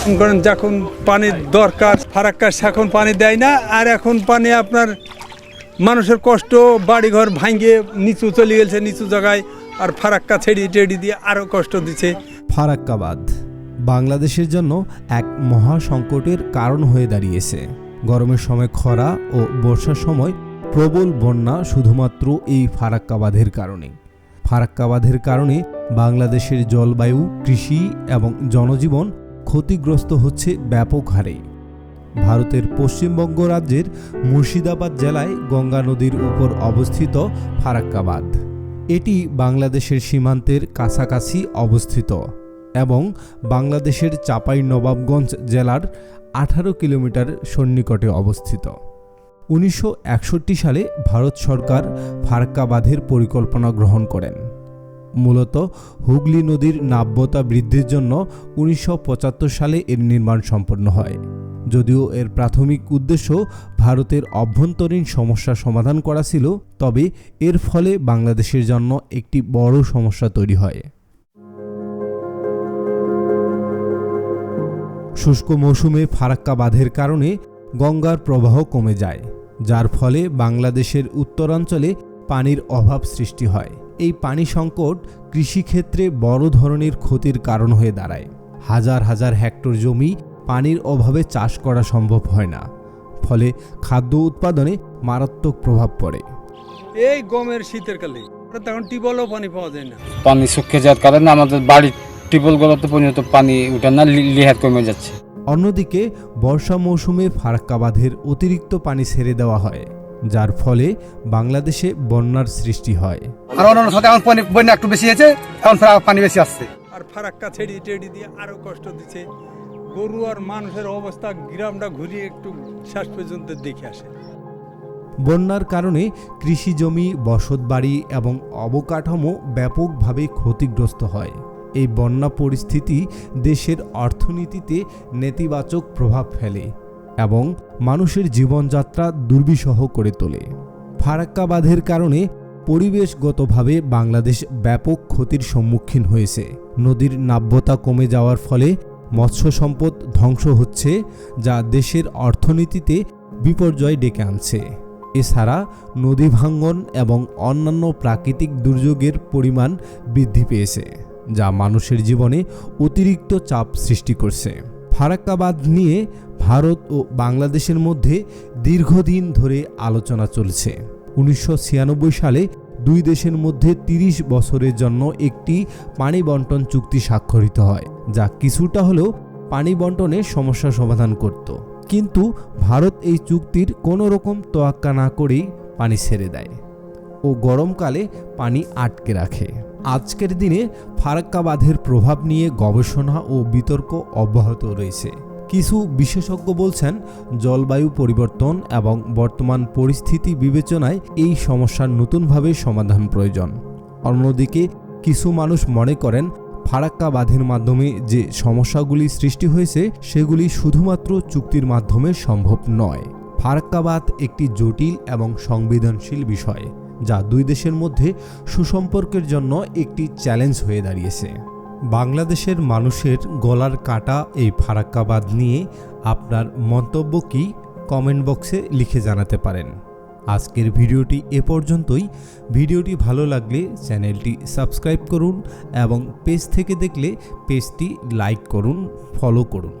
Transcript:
যখন পানির দরকার, ফারাক্কা এখন পানি দেয় না, আর এখন পানি আপনার মানুষের কষ্ট, বাড়িঘর ভাঙ্গে নিচু চলে গেছে, নিচু জায়গায়, আর ফারাক্কা ছেড়ি টেড়ি দিয়ে আরও কষ্ট দিচ্ছে। ফারাক্কাবাদ বাংলাদেশের জন্য এক মহা সংকটের কারণ হয়ে দাঁড়িয়েছে। গরমের সময় খরা ও বর্ষার সময় প্রবল বন্যা শুধুমাত্র এই ফারাক্কাবাদের কারণে। ফারাক্কাবাদের কারণে বাংলাদেশের জলবায়ু, কৃষি এবং জনজীবন ক্ষতিগ্রস্ত হচ্ছে ব্যাপক হারে। ভারতের পশ্চিমবঙ্গ রাজ্যের মুর্শিদাবাদ জেলায় গঙ্গা নদীর উপর অবস্থিত ফারাক্কাবাদ। এটি বাংলাদেশের সীমান্তের কাছাকাছি অবস্থিত এবং বাংলাদেশের চাপাই নবাবগঞ্জ জেলার আঠারো কিলোমিটার সন্নিকটে অবস্থিত। উনিশশো একষট্টি সালে ভারত সরকার ফারাক্কাবাঁধের পরিকল্পনা গ্রহণ করেন। মূলত হুগলি নদীর নাব্যতা বৃদ্ধির জন্য উনিশশো পঁচাত্তর সালে এর নির্মাণ সম্পন্ন হয়। যদিও এর প্রাথমিক উদ্দেশ্য ভারতের অভ্যন্তরীণ সমস্যা সমাধান করা ছিল, তবে এর ফলে বাংলাদেশের জন্য একটি বড় সমস্যা তৈরি হয়। শুষ্ক মৌসুমে ফারাক্কা বাঁধের কারণে গঙ্গার প্রবাহ কমে যায়, যার ফলে বাংলাদেশের উত্তরাঞ্চলে পানির অভাব সৃষ্টি হয়। এই পানি সংকট কৃষিক্ষেত্রে বড় ধরনের ক্ষতির কারণ হয়ে দাঁড়ায়। হাজার হাজার হেক্টর জমি পানির অভাবে চাষ করা সম্ভব হয় না। ফলে খাদ্য উৎপাদনে মারাত্মক প্রভাব পড়ে। এই গমের শীতের কালে তখন টিউবওয়েলও পানি পাওয়া যায় না। পানি শুকিয়ে যাওয়ার কারণে আমাদের বাড়ির টিউবওয়েলগুলোতে পর্যন্ত পানি উঠে না লি- লিহার কমে যাচ্ছে। অন্যদিকে বর্ষা মৌসুমে ফারাক্কা বাঁধের অতিরিক্ত পানি ছেড়ে দেওয়া হয়। যার ফলে বাংলাদেশে বন্যার সৃষ্টি হয়। আর অন্যান্য সাথে এখন পানি বন্যা একটু বেশি হয়েছে এখন পানি বেশি আসছে। আর ফারাক্কা ছেড়ি টেড়ি দিয়ে আরও কষ্ট দিচ্ছে গরু আর মানুষের অবস্থা গ্রামটা ঘুরিয়ে একটু শেষ পর্যন্ত দেখে আসে। বন্যার কারণে কৃষি জমি বসতবাড়ি এবং অবকাঠামো ব্যাপকভাবে ক্ষতিগ্রস্ত হয়। এই বন্যা পরিস্থিতি দেশের অর্থনীতিতে নেতিবাচক প্রভাব ফেলে। এবং মানুষের জীবনযাত্রা দুর্বিষহ করে তোলে। ফারাক্কা বাঁধের কারণে পরিবেশগতভাবে বাংলাদেশ ব্যাপক ক্ষতির সম্মুখীন হয়েছে। নদীর নাব্যতা কমে যাওয়ার ফলে মৎস্য সম্পদ ধ্বংস হচ্ছে, যা দেশের অর্থনীতিতে বিপর্যয় ডেকে আনছে। এছাড়া নদী ভাঙ্গন এবং অন্যান্য প্রাকৃতিক দুর্যোগের পরিমাণ বৃদ্ধি পেয়েছে, যা মানুষের জীবনে অতিরিক্ত চাপ সৃষ্টি করছে। ফারাক্কাবাদ নিয়ে ভারত ও বাংলাদেশের মধ্যে দীর্ঘদিন ধরে আলোচনা চলছে। উনিশশো ছিয়ানব্বই সালে দুই দেশের মধ্যে ৩০ বছরের জন্য একটি পানি বন্টন চুক্তি স্বাক্ষরিত হয়, যা কিছুটা হলেও পানি বন্টনের সমস্যা সমাধান করত। কিন্তু ভারত এই চুক্তির কোনো রকম তোয়াক্কা না করেই পানি ছেড়ে দেয় ও গরমকালে পানি আটকে রাখে। আজকের দিনে ফারাক্কা বাঁধের প্রভাব নিয়ে গবেষণা ও বিতর্ক অব্যাহত রয়েছে। কিছু বিশেষজ্ঞ বলছেন, জলবায়ু পরিবর্তন এবং বর্তমান পরিস্থিতি বিবেচনায় এই সমস্যার নতুনভাবে সমাধান প্রয়োজন। অন্যদিকে, কিছু মানুষ মনে করেন ফারাক্কা বাঁধের মাধ্যমে যে সমস্যাগুলি সৃষ্টি হয়েছে, সেগুলি শুধুমাত্র চুক্তির মাধ্যমে সম্ভব নয়। ফারাক্কা বাঁধ একটি জটিল এবং সংবেদনশীল বিষয়, যা দুই দেশের মধ্যে সুসম্পর্কের জন্য একটি চ্যালেঞ্জ হয়ে দাঁড়িয়েছে। বাংলাদেশের মানুষের গলার কাটা এই ফারাক্কাবাদ নিয়ে আপনার মন্তব্য কি কমেন্ট বক্সে লিখে জানাতে পারেন। আজকের ভিডিওটি এ পর্যন্তই। ভিডিওটি ভালো লাগলে চ্যানেলটি সাবস্ক্রাইব করুন এবং পেজ থেকে দেখলে পেজটি লাইক করুন, ফলো করুন।